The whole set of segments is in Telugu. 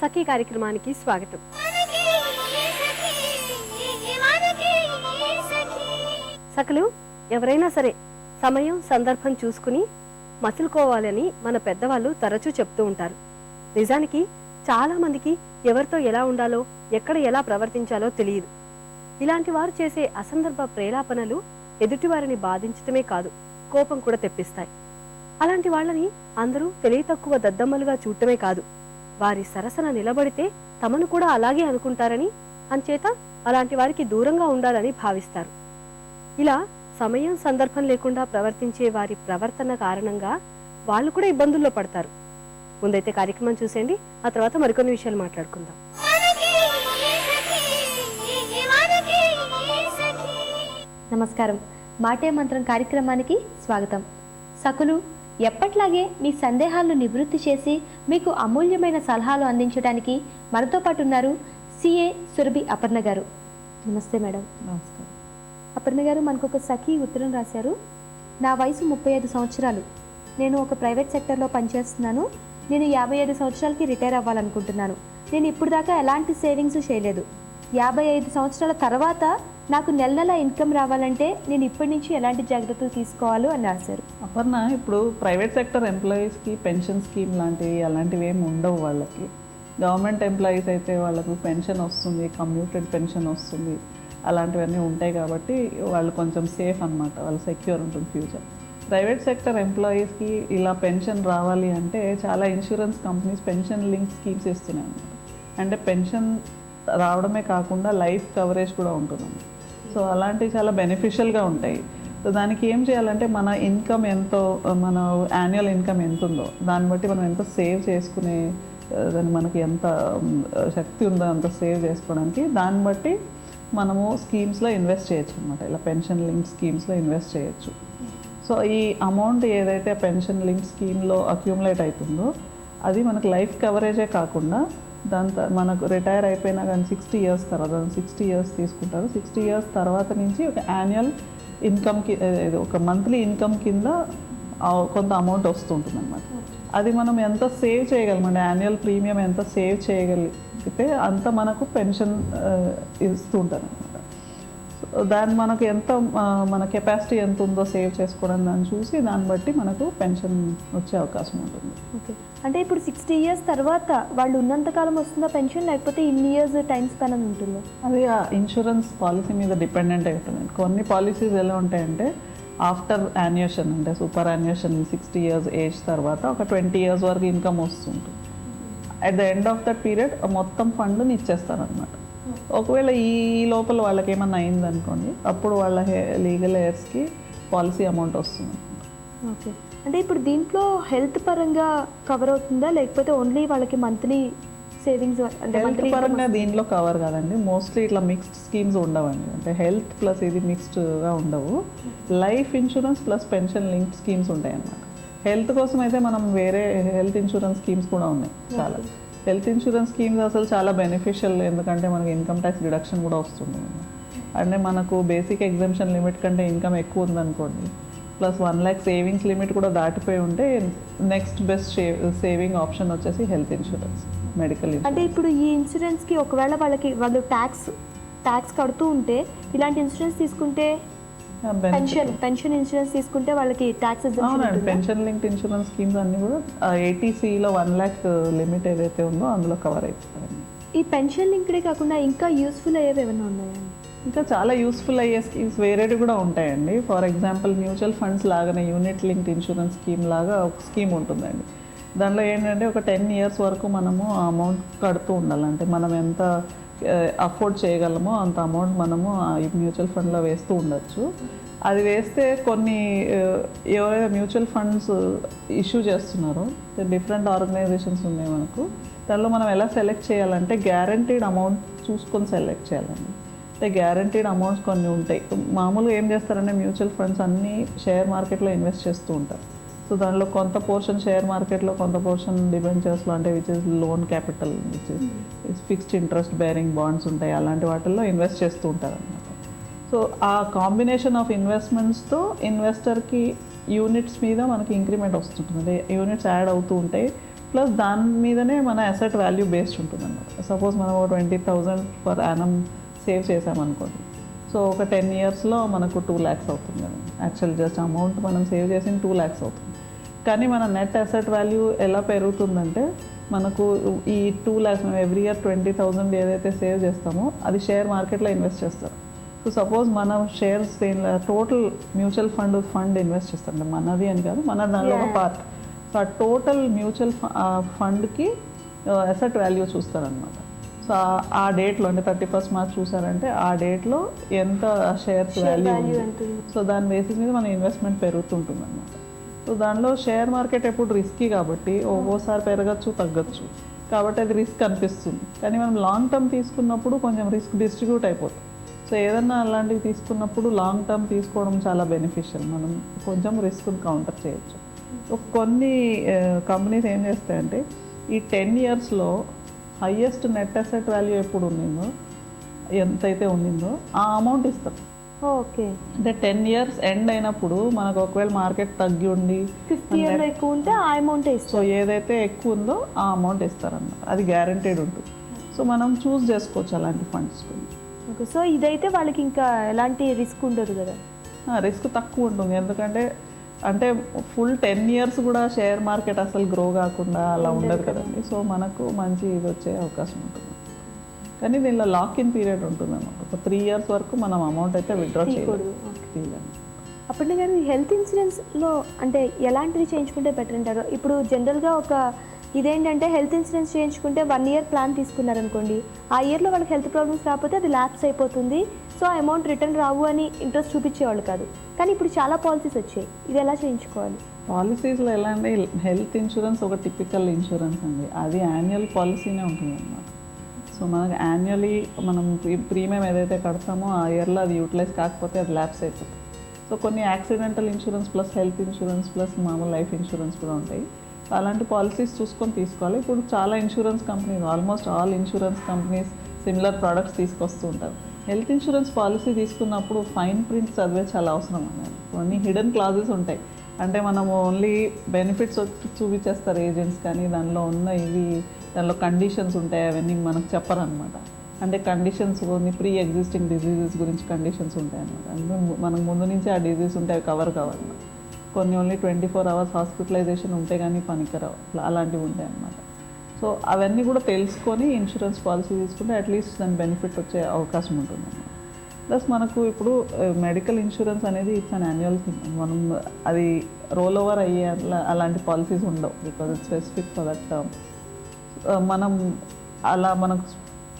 సఖీ కార్యక్రమానికి స్వాగతం. సఖలు ఎవరైనా సరే సమయం సందర్భం చూసుకుని మసులుకోవాలని మన పెద్దవాళ్ళు తరచూ చెప్తూ ఉంటారు. నిజానికి చాలా మందికి ఎవరితో ఎలా ఉండాలో ఎక్కడ ఎలా ప్రవర్తించాలో తెలియదు. ఇలాంటి వారు చేసే అసందర్భ ప్రేలాపనలు ఎదుటివారిని బాధించటమే కాదు కోపం కూడా తెప్పిస్తాయి. అలాంటి వాళ్ళని అందరూ తెలియ తక్కువ దద్దమ్మలుగా చూడటమే కాదు. వారి సరసన నిలబడితే తమను కూడా అలాగే అనుకుంటారని అంచేత అలాంటి వారికి దూరంగా ఉండాలని భావిస్తారు. ఇలా సమయం సందర్భం లేకుండా ప్రవర్తించే వారి ప్రవర్తన కారణంగా వాళ్ళు కూడా ఇబ్బందుల్లో పడతారు. ముందైతే కార్యక్రమం చూసేయండి ఆ తర్వాత మరికొన్ని విషయాలు మాట్లాడుకుందాం. నమస్కారం. మాటే మంత్రం కార్యక్రమానికి స్వాగతం. సకులు ఎప్పట్లాగే మీ సందేహాలను నివృత్తి చేసి మీకు అమూల్యమైన సలహాలు అందించడానికి మనతో పాటు ఉన్నారు సిఏ సురభి అపర్ణ గారు. నమస్తే మేడం. నమస్కారం. అపర్ణ గారు మనకు ఒక సఖీ ఉత్తరం రాశారు. నా వయసు ముప్పై ఐదు సంవత్సరాలు. నేను ఒక ప్రైవేట్ సెక్టర్లో పనిచేస్తున్నాను. నేను యాభై ఐదు సంవత్సరాలకి రిటైర్ అవ్వాలనుకుంటున్నాను. నేను ఇప్పుడు దాకా ఎలాంటి సేవింగ్స్ చేయలేదు. యాభై ఐదు సంవత్సరాల తర్వాత నాకు నెల నెల ఇన్కమ్ రావాలంటే నేను ఇప్పటి నుంచి ఎలాంటి జాగ్రత్తలు తీసుకోవాలో అని రాశారు. అపర్ణ ఇప్పుడు ప్రైవేట్ సెక్టర్ ఎంప్లాయీస్కి పెన్షన్ స్కీమ్ లాంటివి అలాంటివి ఏమి ఉండవు వాళ్ళకి. గవర్నమెంట్ ఎంప్లాయీస్ అయితే వాళ్ళకు పెన్షన్ వస్తుంది కమ్యూటెడ్ పెన్షన్ వస్తుంది అలాంటివన్నీ ఉంటాయి కాబట్టి వాళ్ళు కొంచెం సేఫ్ అన్నమాట వాళ్ళు సెక్యూర్ ఉంటుంది ఫ్యూచర్ ప్రైవేట్ సెక్టర్ ఎంప్లాయీస్కి ఇలా పెన్షన్ రావాలి అంటే చాలా insurance companies pension link schemes ఇస్తున్నాయి అన్నమాట. అంటే పెన్షన్ రావడమే కాకుండా లైఫ్ కవరేజ్ కూడా ఉంటుందన్నమాట. సో అలాంటివి చాలా బెనిఫిషియల్గా ఉంటాయి. సో దానికి ఏం చేయాలంటే మన ఇన్కమ్ ఎంతో మన యాన్యువల్ ఇన్కమ్ ఎంత ఉందో దాన్ని బట్టి మనం ఎంత సేవ్ చేసుకునే దాన్ని మనకి ఎంత శక్తి ఉందో అంత సేవ్ చేసుకోవడానికి దాన్ని బట్టి మనము స్కీమ్స్లో ఇన్వెస్ట్ చేయొచ్చు అనమాట ఇలా పెన్షన్ లింక్ స్కీమ్స్లో ఇన్వెస్ట్ చేయొచ్చు. సో ఈ అమౌంట్ ఏదైతే పెన్షన్ లింక్ స్కీమ్లో అక్యూములేట్ అవుతుందో అది మనకు లైఫ్ కవరేజే కాకుండా దాని మనకు రిటైర్ అయిపోయినా కానీ సిక్స్టీ ఇయర్స్ తర్వాత సిక్స్టీ ఇయర్స్ తీసుకుంటారు. సిక్స్టీ ఇయర్స్ తర్వాత నుంచి ఒక యాన్యువల్ ఇన్కమ్కి ఒక మంత్లీ ఇన్కమ్ కింద కొంత అమౌంట్ వస్తుంటుంది అనమాట అది మనం ఎంత సేవ్ చేయగలం అంటే యాన్యువల్ ప్రీమియం ఎంత సేవ్ చేయగలిగితే అంత మనకు పెన్షన్ ఇస్తుంటారు. అనమాట దాన్ని మనకు ఎంత మన కెపాసిటీ ఎంత ఉందో సేవ్ చేసుకోవడం దాన్ని చూసి దాన్ని బట్టి మనకు పెన్షన్ వచ్చే అవకాశం ఉంటుంది. ఓకే. అంటే ఇప్పుడు సిక్స్టీ ఇయర్స్ తర్వాత వాళ్ళు ఉన్నంతకాలం వస్తుందా పెన్షన్ లేకపోతే ఇన్ని ఇయర్స్ టైం స్పెన్ అని ఉంటుందా? అది ఆ ఇన్సూరెన్స్ పాలసీ మీద డిపెండెంట్ అవుతుంది కొన్ని పాలసీస్ ఎలా ఉంటాయంటే ఆఫ్టర్ యాన్యుయేషన్ అంటే superannuation sixty years age తర్వాత ఒక ట్వంటీ ఇయర్స్ వరకు ఇన్కమ్ వస్తుంటుంది. At the end of that period మొత్తం ఫండ్ని ఇచ్చేస్తారనమాట ఒకవేళ ఈ లోపల వాళ్ళకి ఏమన్నా అయిందనుకోండి అప్పుడు వాళ్ళ లీగల్ ఎయిర్స్కి పాలసీ అమౌంట్ వస్తుంది. ఓకే. అంటే ఇప్పుడు దీంట్లో హెల్త్ పరంగా కవర్ అవుతుందా? లేకపోతే ఓన్లీ వాళ్ళకి మంత్లీ సేవింగ్స్ అంటే హెల్త్ పరంగా దీనిలో కవర్ కాదండి. మోస్ట్లీ ఇట్లా మిక్స్డ్ స్కీమ్స్ ఉండవండి. అంటే హెల్త్ ప్లస్ ఇది మిక్స్డ్గా ఉండవు. Life insurance plus pension link schemes ఉంటాయి అన్నమాట హెల్త్ కోసం అయితే మనం వేరే హెల్త్ ఇన్సూరెన్స్ స్కీమ్స్ కూడా ఉన్నాయి. చాలా. హెల్త్ ఇన్సూరెన్స్ స్కీమ్స్ అసలు చాలా బెనిఫిషియల్ ఎందుకంటే మనకి ఇన్కమ్ ట్యాక్స్ డిడక్షన్ కూడా వస్తుంది. అంటే మనకు బేసిక్ ఎగ్జామ్షన్ లిమిట్ కంటే ఇన్కమ్ ఎక్కువ ఉందనుకోండి plus one lakh savings limit కూడా దాటిపోయి ఉంటే నెక్స్ట్ బెస్ట్ సేవింగ్ ఆప్షన్ వచ్చేసి హెల్త్ ఇన్సూరెన్స్ మెడికల్ అంటే ఇప్పుడు ఈ ఇన్సూరెన్స్కి ఒకవేళ వాళ్ళకి వాళ్ళు ట్యాక్స్ ట్యాక్స్ కడుతూ ఉంటే ఇలాంటి ఇన్సూరెన్స్ తీసుకుంటే పెన్షన్ పెన్షన్ ఇన్సూరెన్స్ తీసుకుంటే వాళ్ళకి ట్యాక్స్ అవునండి పెన్షన్ లింక్డ్ ఇన్సూరెన్స్ స్కీమ్స్ అన్ని కూడా ఏటీసీలో వన్ ల్యాక్ లిమిట్ ఏదైతే ఉందో అందులో కవర్ అవుతుందండి ఈ పెన్షన్ లింక్డే కాకుండా ఇంకా యూస్ఫుల్ అయ్యేవి ఏమైనా ఉన్నాయండి ఇంకా చాలా యూస్ఫుల్ అయ్యే స్కీమ్స్ వేరేవి కూడా ఉంటాయండి. ఫర్ ఎగ్జాంపుల్ మ్యూచువల్ ఫండ్స్ లాగానే యూనిట్ లింక్డ్ ఇన్సూరెన్స్ స్కీమ్ లాగా ఒక స్కీమ్ ఉంటుందండి. దాంట్లో ఏంటంటే ఒక టెన్ ఇయర్స్ వరకు మనము అమౌంట్ కడుతూ ఉండాలంటే మనం ఎంత అఫోర్డ్ చేయగలమో అంత అమౌంట్ మనము ఆ మ్యూచువల్ ఫండ్లో వేస్తూ ఉండొచ్చు. అది వేస్తే కొన్ని ఆ, ఎవరైతే మ్యూచువల్ ఫండ్స్ ఇష్యూ చేస్తున్నారో డిఫరెంట్ ఆర్గనైజేషన్స్ ఉన్నాయి మనకు దానిలో మనం ఎలా సెలెక్ట్ చేయాలంటే గ్యారంటీడ్ అమౌంట్ చూసుకొని సెలెక్ట్ చేయాలండి. అంటే గ్యారంటీడ్ అమౌంట్స్ కొన్ని ఉంటాయి. మామూలుగా ఏం చేస్తారంటే మ్యూచువల్ ఫండ్స్ అన్నీ షేర్ మార్కెట్లో ఇన్వెస్ట్ చేస్తూ ఉంటారు. సో దానిలో కొంత పోర్షన్ షేర్ మార్కెట్లో కొంత పోర్షన్ డిబెంచర్స్లో అంటే which is loan capital which is fixed interest bearing bonds ఉంటాయి. అలాంటి వాటిల్లో ఇన్వెస్ట్ చేస్తూ ఉంటారు అనమాట సో ఆ కాంబినేషన్ ఆఫ్ ఇన్వెస్ట్మెంట్స్తో ఇన్వెస్టర్కి యూనిట్స్ మీద మనకి ఇంక్రిమెంట్ వస్తుంటుంది. యూనిట్స్ యాడ్ అవుతూ ఉంటాయి. ప్లస్ దాని మీదనే మన అసెట్ వాల్యూ బేస్డ్ ఉంటుంది అనమాట సపోజ్ మనం twenty thousand per annum save చేసామనుకోండి సో ఒక టెన్ ఇయర్స్లో మనకు టూ ల్యాక్స్ అవుతుంది యాక్చువల్ జస్ట్ అమౌంట్ మనం సేవ్ చేసిన టూ ల్యాక్స్ అవుతుంది. కానీ మన నెట్ అసెట్ వాల్యూ ఎలా పెరుగుతుందంటే మనకు ఈ టూ ల్యాక్స్ మనం ఎవ్రీ ఇయర్ ట్వంటీ థౌజండ్ ఏదైతే సేవ్ చేస్తామో అది షేర్ మార్కెట్లో ఇన్వెస్ట్ చేస్తారు. సో సపోజ్ మనం shares total mutual fund fund invest చేస్తాం మనది అని కాదు మన దానిలో ఒక పార్ట్ సో ఆ టోటల్ మ్యూచువల్ ఫండ్కి అసెట్ వాల్యూ చూస్తారనమాట సో ఆ- డేట్లో అంటే థర్టీ ఫస్ట్ మార్చ్ చూసారంటే ఆ డేట్లో ఎంత షేర్స్ వాల్యూ సో దాని బేసిస్ మీద మన ఇన్వెస్ట్మెంట్ పెరుగుతుంటుంది అనమాట సో దానిలో షేర్ మార్కెట్ ఎప్పుడు రిస్కీ కాబట్టి ఒక్కోసారి పెరగచ్చు తగ్గచ్చు. కాబట్టి అది రిస్క్ అనిపిస్తుంది. కానీ మనం లాంగ్ టర్మ్ తీసుకున్నప్పుడు కొంచెం రిస్క్ డిస్ట్రిబ్యూట్ అయిపోతుంది సో ఏదన్నా అలాంటివి తీసుకున్నప్పుడు లాంగ్ టర్మ్ తీసుకోవడం చాలా బెనిఫిషియల్ మనం కొంచెం రిస్క్ని కౌంటర్ చేయొచ్చు. కొన్ని కంపెనీస్ ఏం చేస్తాయంటే ఈ టెన్ ఇయర్స్లో హయ్యెస్ట్ నెట్ అసెట్ వాల్యూ ఎప్పుడు ఉండిందో ఎంతైతే ఉండిందో ఆ అమౌంట్ ఇస్తారు. ఓకే. అంటే టెన్ ఇయర్స్ ఎండ్ అయినప్పుడు మనకు ఒకవేళ మార్కెట్ తగ్గి ఉండి ఫిఫ్త్ ఇయర్లో ఎక్కువ ఉంటే ఆ అమౌంటే ఇస్తాం సో ఏదైతే ఎక్కువ ఉందో ఆ అమౌంట్ ఇస్తారన్నమాట. అది గ్యారంటీడ్ ఉంటుంది. సో మనం చూస్ చేసుకోవచ్చు అలాంటి ఫండ్స్ ఓకే. సో ఇదైతే వాళ్ళకి ఇంకా ఎలాంటి రిస్క్ ఉండదు కదా? రిస్క్ తక్కువ ఉంటుంది. ఎందుకంటే అంటే ఫుల్ టెన్ ఇయర్స్ కూడా షేర్ మార్కెట్ అసలు గ్రో కాకుండా అలా ఉండదు కదండి. సో మనకు మంచి ఇది వచ్చే అవకాశం ఉంటుంది. కానీ దీనిలో లాక్ ఇన్ పీరియడ్ ఉంటుంది అన్నమాట. ఒక త్రీ ఇయర్స్ వరకు మనం అమౌంట్ అయితే విత్డ్రా. చేయకూడదు అప్పుడు గారు హెల్త్ ఇన్సూరెన్స్లో అంటే ఎలాంటివి చేయించుకుంటే బెటర్ అంటారు? ఇప్పుడు జనరల్గా ఒక ఇదేంటంటే హెల్త్ ఇన్సూరెన్స్ చేయించుకుంటే వన్ ఇయర్ ప్లాన్ తీసుకున్నారనుకోండి ఆ ఇయర్లో వాళ్ళకి హెల్త్ ప్రాబ్లమ్స్ రాకపోతే అది ల్యాప్స్ అయిపోతుంది. సో ఆ అమౌంట్ రిటర్న్ రావు అని ఇంట్రెస్ట్ చూపించేవాళ్ళు కాదు. కానీ ఇప్పుడు చాలా పాలసీస్ వచ్చాయి. ఇది ఎలా చేయించుకోవాలి? పాలసీస్లో ఎలా అంటే హెల్త్ ఇన్సూరెన్స్ ఒక టిపికల్ ఇన్సూరెన్స్ అండి. అది యాన్యువల్ పాలసీనే ఉంటుంది అన్నమాట సో మనకు యాన్యువలీ మనం ప్రీమియం ఏదైతే కడతామో ఆ ఇయర్లో అది యూటిలైజ్ కాకపోతే అది ల్యాప్స్ అయిపోతుంది. సో కొన్ని accidental insurance plus health insurance plus మామూలు లైఫ్ ఇన్సూరెన్స్ కూడా ఉంటాయి. అలాంటి పాలసీస్ చూసుకొని తీసుకోవాలి. ఇప్పుడు చాలా insurance companies almost all insurance companies similar products తీసుకొస్తూ ఉంటారు. హెల్త్ ఇన్సూరెన్స్ పాలసీ తీసుకున్నప్పుడు ఫైన్ ప్రింట్ చదివే చాలా అవసరం అన్నారు కొన్ని హిడెన్ క్లాజెస్ ఉంటాయి. అంటే మనం ఓన్లీ బెనిఫిట్స్ వచ్చి చూపించేస్తారు ఏజెంట్స్ కానీ దానిలో ఉన్న ఇవి దానిలో కండిషన్స్ ఉంటాయి అవన్నీ మనకు చెప్పరనమాట అంటే కండిషన్స్ కొన్ని ప్రీ ఎగ్జిస్టింగ్ డిజీజెస్ గురించి కండిషన్స్ ఉంటాయన్నమాట. అంటే మనకు ముందు నుంచి ఆ డిజీజ్ ఉంటే అవి కవర్ కావాలన్నమాట కొన్ని only twenty four hours hospitalisation ఉంటే కానీ పనికిరావు. అలాంటివి ఉంటాయి అన్నమాట సో అవన్నీ కూడా తెలుసుకొని ఇన్సూరెన్స్ పాలసీ తీసుకుంటే అట్లీస్ట్ దాని బెనిఫిట్ వచ్చే అవకాశం ఉంటుంది ప్లస్ మనకు ఇప్పుడు మెడికల్ ఇన్సూరెన్స్ అనేది ఇట్స్ అన్ యాన్యువల్ థింగ్ మనం అది రోల్ ఓవర్ అయ్యే అలాంటి పాలసీస్ ఉండవు. Because it's specific for that term మనం అలా మనకు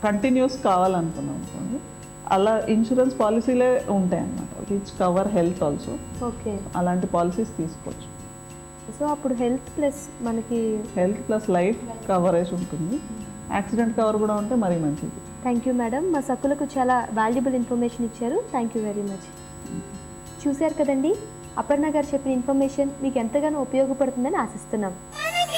కంటిన్యూస్ కావాలనుకున్నాం అనుకోండి అలా ఇన్సూరెన్స్ పాలసీలే ఉంటాయి అన్నమాట which cover health also okay. అలాంటి పాలసీస్ తీసుకోవచ్చు. సో అప్పుడు హెల్త్ ప్లస్ మనకి హెల్త్ ప్లస్ లైఫ్ కవరేజ్ ఉంటుంది. యాక్సిడెంట్ కవర్ కూడా ఉంటే మరీ మంచిది. థ్యాంక్ యూ మేడం మా సక్కులకు చాలా వాల్యుబుల్ ఇన్ఫర్మేషన్ ఇచ్చారు. థ్యాంక్ యూ వెరీ మచ్ చూశారు కదండి? అపర్ణ గారు చెప్పిన ఇన్ఫర్మేషన్ మీకు ఎంతగానో ఉపయోగపడుతుందని ఆశిస్తున్నాం.